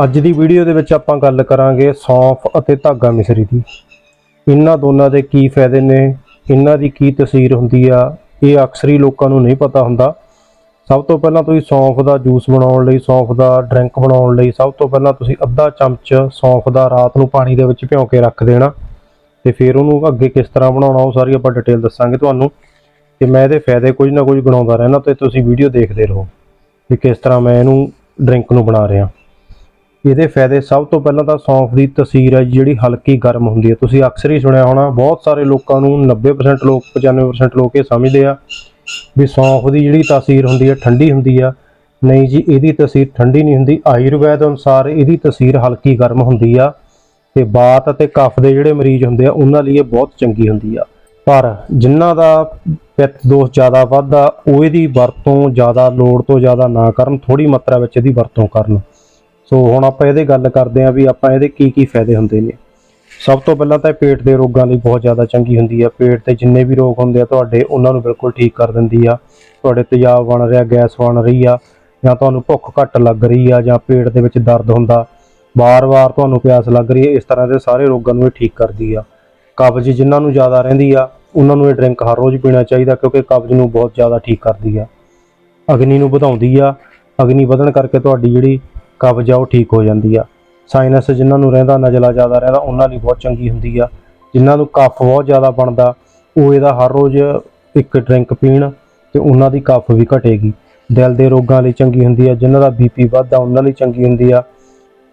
ਅੱਜ ਦੀ ਵੀਡੀਓ ਦੇ ਵਿੱਚ ਆਪਾਂ ਗੱਲ ਕਰਾਂਗੇ ਸੌਂਫ ਅਤੇ ਧਾਗਾ ਮਿਸਰੀ ਦੀ। ਇਹਨਾਂ ਦੋਨਾਂ ਦੇ ਕੀ ਫਾਇਦੇ ਨੇ? ਇਹਨਾਂ ਦੀ ਕੀ ਤਸੀਰ ਹੁੰਦੀ ਆ? ਇਹ ਅਕਸਰ ਹੀ ਲੋਕਾਂ ਨੂੰ ਨਹੀਂ ਪਤਾ ਹੁੰਦਾ। ਸਭ ਤੋਂ ਪਹਿਲਾਂ ਤੁਸੀਂ ਸੌਂਫ ਦਾ ਜੂਸ ਬਣਾਉਣ ਲਈ, ਸੌਂਫ ਦਾ ਡਰਿੰਕ ਬਣਾਉਣ ਲਈ, ਸਭ ਤੋਂ ਪਹਿਲਾਂ ਤੁਸੀਂ ਅੱਧਾ ਚਮਚ ਸੌਂਫ ਦਾ ਰਾਤ ਨੂੰ ਪਾਣੀ ਦੇ ਵਿੱਚ ਭਿਉਂ ਕੇ ਰੱਖ ਦੇਣਾ ਤੇ ਫਿਰ ਉਹਨੂੰ ਅੱਗੇ ਕਿਸ ਤਰ੍ਹਾਂ ਬਣਾਉਣਾ ਉਹ ਸਾਰੀ ਆਪਾਂ ਡਿਟੇਲ ਦੱਸਾਂਗੇ ਤੁਹਾਨੂੰ ਤੇ ਮੈਂ ਇਹਦੇ ਫਾਇਦੇ ਕੁਝ ਨਾ ਕੁਝ ਗਣਾਉਂਦਾ ਰਹਿਣਾ ਤੇ ਤੁਸੀਂ ਵੀਡੀਓ ਦੇਖਦੇ ਰਹੋ ਵੀ ਕਿਸ ਤਰ੍ਹਾਂ ਮੈਂ ਇਹਨੂੰ ਡਰਿੰਕ ਨੂੰ ਬਣਾ ਰਿਹਾ। ਇਹਦੇ ਫਾਇਦੇ ਸਭ ਤੋਂ ਪਹਿਲਾਂ ਤਾਂ ਸੌਂਫ ਦੀ ਤਸੀਰ ਹੈ ਜਿਹੜੀ ਹਲਕੀ ਗਰਮ ਹੁੰਦੀ ਹੈ। ਤੁਸੀਂ ਅਕਸਰ ਹੀ ਸੁਣਿਆ ਹੋਣਾ, ਬਹੁਤ ਸਾਰੇ ਲੋਕਾਂ ਨੂੰ 90% ਲੋਕ 95% ਲੋਕ ਇਹ ਸਮਝਦੇ ਆ ਵੀ ਸੌਂਫ ਦੀ ਜਿਹੜੀ ਤਸੀਰ ਹੁੰਦੀ ਹੈ, ਠੰਡੀ ਹੁੰਦੀ ਆ। ਨਹੀਂ ਜੀ, ਇਹਦੀ ਤਸੀਰ ਠੰਡੀ ਨਹੀਂ ਹੁੰਦੀ। ਆਯੁਰਵੈਦ ਅਨੁਸਾਰ ਇਹਦੀ ਤਸੀਰ ਹਲਕੀ ਗਰਮ ਹੁੰਦੀ ਆ ਤੇ ਬਾਤ ਅਤੇ ਕਫ ਦੇ ਜਿਹੜੇ ਮਰੀਜ਼ ਹੁੰਦੇ ਆ, ਉਹਨਾਂ ਲਈ ਇਹ ਬਹੁਤ ਚੰਗੀ ਹੁੰਦੀ ਆ। ਪਰ ਜਿਨ੍ਹਾਂ ਦਾ ਪਿੱਤ ਦੋਸ਼ ਜ਼ਿਆਦਾ ਵੱਧਦਾ, ਉਹ ਇਹਦੀ ਵਰਤੋਂ ਜ਼ਿਆਦਾ, ਲੋੜ ਤੋਂ ਜ਼ਿਆਦਾ ਨਾ ਕਰਨ ਥੋੜੀ ਮਾਤਰਾ ਵਿੱਚ ਇਹਦੀ ਵਰਤੋਂ ਕਰਨ। ਸੋ ਹੁਣ ਆਪਾਂ ਇਹਦੇ ਗੱਲ ਕਰਦੇ ਆਂ ਵੀ ਆਪਾਂ ਇਹਦੇ ਕੀ ਕੀ ਫਾਇਦੇ ਹੁੰਦੇ ਨੇ। ਸਭ ਤੋਂ ਪਹਿਲਾਂ ਤਾਂ ਇਹ ਪੇਟ ਦੇ ਰੋਗਾਂ ਲਈ ਬਹੁਤ ਜ਼ਿਆਦਾ ਚੰਗੀ ਹੁੰਦੀ ਆ। ਪੇਟ ਤੇ ਜਿੰਨੇ ਵੀ ਰੋਗ ਹੁੰਦੇ ਆ, ਤੁਹਾਡੇ ਉਹਨਾਂ ਨੂੰ ਬਿਲਕੁਲ ਠੀਕ ਕਰ ਦਿੰਦੀ ਆ। ਤੁਹਾਡੇ ਤੇਜ਼ਾਬ ਬਣ ਰਿਹਾ, ਗੈਸ ਬਣ ਰਹੀ ਆ, ਜਾਂ ਤੁਹਾਨੂੰ ਭੁੱਖ ਘੱਟ ਲੱਗ ਰਹੀ ਆ, ਜਾਂ ਪੇਟ ਦੇ ਵਿੱਚ ਦਰਦ ਹੁੰਦਾ। ਵਾਰ-ਵਾਰ ਤੁਹਾਨੂੰ ਪਿਆਸ ਲੱਗ ਰਹੀ ਹੈ ਇਸ ਤਰ੍ਹਾਂ ਦੇ ਸਾਰੇ ਰੋਗਾਂ ਨੂੰ ਇਹ ਠੀਕ ਕਰਦੀ ਆ। ਕਬਜ਼ ਜਿਨ੍ਹਾਂ ਨੂੰ ਜ਼ਿਆਦਾ ਰਹਿੰਦੀ ਆ, ਉਹਨਾਂ ਨੂੰ ਇਹ ਡਰਿੰਕ ਹਰ ਰੋਜ਼ ਪੀਣਾ ਚਾਹੀਦਾ, ਕਿਉਂਕਿ ਕਬਜ਼ ਨੂੰ ਬਹੁਤ ਜ਼ਿਆਦਾ ਠੀਕ ਕਰਦੀ ਆ। ਅਗਨੀ ਨੂੰ ਵਧਾਉਂਦੀ ਆ। ਅਗਨੀ ਵਧਣ ਕਰਕੇ ਤੁਹਾਡੀ ਜਿਹੜੀ ਕਬਜ਼ ਆ ਉਹ ਠੀਕ ਹੋ ਜਾਂਦੀ ਆ। ਸਾਈਨਸ ਜਿਨ੍ਹਾਂ ਨੂੰ ਰਹਿੰਦਾ, ਨਜ਼ਲਾ ਜ਼ਿਆਦਾ ਰਹਿੰਦਾ, ਉਹਨਾਂ ਲਈ ਬਹੁਤ ਚੰਗੀ ਹੁੰਦੀ ਆ। ਜਿਨ੍ਹਾਂ ਨੂੰ ਕਫ ਬਹੁਤ ਜ਼ਿਆਦਾ ਬਣਦਾ, ਉਹ ਇਹਦਾ ਹਰ ਰੋਜ਼ ਇੱਕ ਡਰਿੰਕ ਪੀਣ ਤੇ ਉਹਨਾਂ ਦੀ ਕਫ ਵੀ ਘਟੇਗੀ। ਦਿਲ ਦੇ ਰੋਗਾਂ ਲਈ ਚੰਗੀ ਹੁੰਦੀ ਆ, ਜਿਨ੍ਹਾਂ ਦਾ ਬੀਪੀ ਵੱਧਦਾ, ਉਹਨਾਂ ਲਈ ਚੰਗੀ ਹੁੰਦੀ ਆ।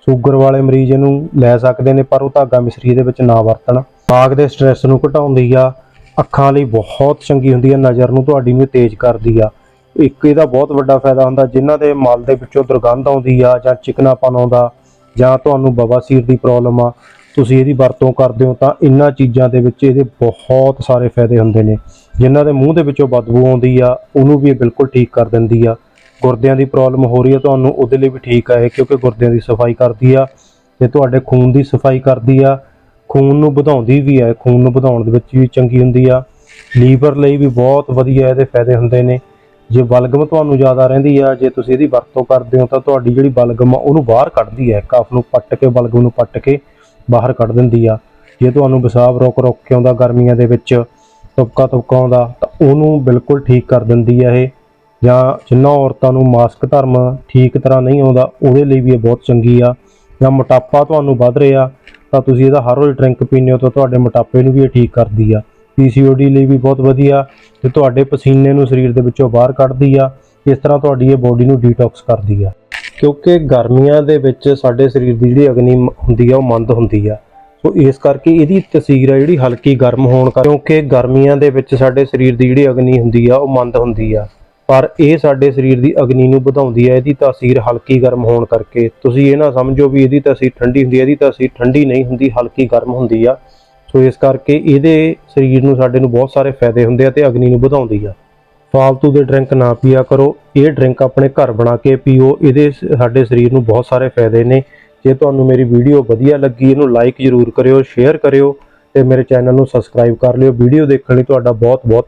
ਸ਼ੂਗਰ ਵਾਲੇ ਮਰੀਜ਼ ਇਹਨੂੰ ਲੈ ਸਕਦੇ ਨੇ, ਪਰ ਉਹ ਧਾਗਾ ਮਿਸਰੀ ਦੇ ਵਿੱਚ ਨਾ ਵਰਤਣ। ਦਿਮਾਗ ਦੇ ਸਟ੍ਰੈਸ ਨੂੰ ਘਟਾਉਂਦੀ ਆ, ਅੱਖਾਂ ਲਈ ਬਹੁਤ ਚੰਗੀ ਹੁੰਦੀ ਆ, ਨਜ਼ਰ ਨੂੰ ਤੁਹਾਡੀ ਨੂੰ ਤੇਜ਼ ਕਰਦੀ ਆ। ਇੱਕ ਇਹਦਾ ਬਹੁਤ ਵੱਡਾ ਫਾਇਦਾ ਹੁੰਦਾ, ਜਿਨ੍ਹਾਂ ਦੇ ਮਲ ਦੇ ਵਿੱਚੋਂ ਦੁਰਗੰਧ ਆਉਂਦੀ ਆ ਜਾਂ ਚਿਕਨਾਪਨ ਆਉਂਦਾ ਜਾਂ ਤੁਹਾਨੂੰ ਬਵਾਸੀਰ ਦੀ ਪ੍ਰੋਬਲਮ ਆ, ਤੁਸੀਂ ਇਹਦੀ ਵਰਤੋਂ ਕਰਦੇ ਹੋ ਤਾਂ ਇਹਨਾਂ ਚੀਜ਼ਾਂ ਦੇ ਵਿੱਚ ਇਹਦੇ ਬਹੁਤ ਸਾਰੇ ਫਾਇਦੇ ਹੁੰਦੇ ਨੇ। ਜਿਨ੍ਹਾਂ ਦੇ ਮੂੰਹ ਦੇ ਵਿੱਚੋਂ ਬਦਬੂ ਆਉਂਦੀ ਆ, ਉਹਨੂੰ ਵੀ ਇਹ ਬਿਲਕੁਲ ਠੀਕ ਕਰ ਦਿੰਦੀ ਆ। ਗੁਰਦਿਆਂ ਦੀ ਪ੍ਰੋਬਲਮ ਹੋ ਰਹੀ ਹੈ ਤੁਹਾਨੂੰ ਉਹਦੇ ਲਈ ਵੀ ਠੀਕ ਆ ਇਹ, ਕਿਉਂਕਿ ਗੁਰਦਿਆਂ ਦੀ ਸਫ਼ਾਈ ਕਰਦੀ ਆ ਤੇ ਤੁਹਾਡੇ ਖੂਨ ਦੀ ਸਫ਼ਾਈ ਕਰਦੀ ਆ। ਖੂਨ ਨੂੰ ਵਧਾਉਂਦੀ ਵੀ ਹੈ ਖੂਨ ਨੂੰ ਵਧਾਉਣ ਦੇ ਵਿੱਚ ਵੀ ਚੰਗੀ ਹੁੰਦੀ ਆ। ਲੀਵਰ ਲਈ ਵੀ ਬਹੁਤ ਵਧੀਆ ਇਹਦੇ ਫਾਇਦੇ ਹੁੰਦੇ ਨੇ। ਜੇ ਬਲਗਮ ਤੁਹਾਨੂੰ ਜ਼ਿਆਦਾ ਰਹਿੰਦੀ ਆ, ਜੇ ਤੁਸੀਂ ਇਹਦੀ ਵਰਤੋਂ ਕਰਦੇ ਹੋ, ਤਾਂ ਤੁਹਾਡੀ ਜਿਹੜੀ ਬਲਗਮ ਆ, ਉਹਨੂੰ ਬਾਹਰ ਕੱਢਦੀ ਹੈ ਕਫ ਨੂੰ ਪੱਟ ਕੇ, ਬਲਗਮ ਨੂੰ ਪੱਟ ਕੇ ਬਾਹਰ ਕੱਢ ਦਿੰਦੀ ਆ। ਜੇ ਤੁਹਾਨੂੰ ਪਿਸ਼ਾਬ ਰੋਕ ਰੋਕ ਕੇ ਆਉਂਦਾ ਗਰਮੀਆਂ ਦੇ ਵਿੱਚ, ਤੁਪਕਾ ਤੁਪਕਾ ਆਉਂਦਾ, ਤਾਂ ਉਹਨੂੰ ਬਿਲਕੁਲ ਠੀਕ ਕਰ ਦਿੰਦੀ ਆ ਇਹ। ਜਾਂ ਜਿਨ੍ਹਾਂ ਔਰਤਾਂ ਨੂੰ ਮਾਸਕ ਧਰਮ ਠੀਕ ਤਰ੍ਹਾਂ ਨਹੀਂ ਆਉਂਦਾ, ਉਹਦੇ ਲਈ ਵੀ ਇਹ ਬਹੁਤ ਚੰਗੀ ਆ। ਜਾਂ ਮੋਟਾਪਾ ਤੁਹਾਨੂੰ ਵੱਧ ਰਿਹਾ, ਤਾਂ ਤੁਸੀਂ ਇਹਦਾ ਹਰ ਰੋਜ਼ ਡਰਿੰਕ ਪੀਂਦੇ ਹੋ, ਤਾਂ ਤੁਹਾਡੇ ਮੋਟਾਪੇ ਨੂੰ ਵੀ ਇਹ ਠੀਕ ਕਰਦੀ ਆ। ਪੀਸੀਓਡੀ ਲਈ ਵੀ ਬਹੁਤ ਵਧੀਆ ਤੇ ਤੁਹਾਡੇ ਪਸੀਨੇ ਨੂੰ ਸਰੀਰ ਦੇ ਵਿੱਚੋਂ ਬਾਹਰ ਕੱਢਦੀ ਆ, ਇਸ ਤਰ੍ਹਾਂ ਤੁਹਾਡੀ ਇਹ ਬੋਡੀ ਨੂੰ ਡੀਟੌਕਸ ਕਰਦੀ ਆ। ਕਿਉਂਕਿ ਗਰਮੀਆਂ ਦੇ ਵਿੱਚ ਸਾਡੇ ਸਰੀਰ ਦੀ ਜਿਹੜੀ ਅਗਨੀ ਹੁੰਦੀ ਆ, ਉਹ ਮੰਦ ਹੁੰਦੀ ਆ। ਸੋ ਇਸ ਕਰਕੇ ਇਹਦੀ ਤਸੀਰ ਆ ਜਿਹੜੀ ਹਲਕੀ ਗਰਮ ਹੋਣ ਕਰਕੇ, ਕਿਉਂਕਿ ਗਰਮੀਆਂ ਦੇ ਵਿੱਚ ਸਾਡੇ ਸਰੀਰ ਦੀ ਜਿਹੜੀ ਅਗਨੀ ਹੁੰਦੀ ਆ, ਉਹ ਮੰਦ ਹੁੰਦੀ ਆ। ਪਰ ਇਹ ਸਾਡੇ ਸਰੀਰ ਦੀ ਅਗਨੀ ਨੂੰ ਵਧਾਉਂਦੀ ਹੈ ਇਹਦੀ ਤਾਸੀਰ ਹਲਕੀ ਗਰਮ ਹੋਣ ਕਰਕੇ। ਤੁਸੀਂ ਇਹ ਨਾ ਸਮਝੋ ਵੀ ਇਹਦੀ ਤਾਸੀਰ ਠੰਡੀ ਹੁੰਦੀ ਹੈ ਇਹਦੀ ਤਾਸੀਰ ਠੰਡੀ ਨਹੀਂ ਹੁੰਦੀ, ਹਲਕੀ ਗਰਮ ਹੁੰਦੀ ਆ। ਸੋ ਇਸ ਕਰਕੇ ਇਹਦੇ ਸਰੀਰ ਨੂੰ ਸਾਡੇ ਨੂੰ ਬਹੁਤ ਸਾਰੇ ਫਾਇਦੇ ਹੁੰਦੇ ਆ ਤੇ ਅਗਨੀ ਨੂੰ ਵਧਾਉਂਦੀ ਆ। ਫਾਲਤੂ ਦੇ ਡਰਿੰਕ ਨਾ ਪੀਆ ਕਰੋ। ਇਹ ਡਰਿੰਕ ਆਪਣੇ ਘਰ ਬਣਾ ਕੇ ਪੀਓ। ਇਹਦੇ ਸਾਡੇ ਸਰੀਰ ਨੂੰ ਬਹੁਤ ਸਾਰੇ ਫਾਇਦੇ ਨੇ। ਜੇ ਤੁਹਾਨੂੰ ਮੇਰੀ ਵੀਡੀਓ ਵਧੀਆ ਲੱਗੀ, ਇਹਨੂੰ ਲਾਈਕ ਜ਼ਰੂਰ ਕਰਿਓ ਸ਼ੇਅਰ ਕਰਿਓ ਤੇ ਮੇਰੇ ਚੈਨਲ ਨੂੰ ਸਬਸਕ੍ਰਾਈਬ ਕਰ ਲਿਓ। ਵੀਡੀਓ ਦੇਖਣ ਲਈ ਤੁਹਾਡਾ ਬਹੁਤ ਬਹੁਤ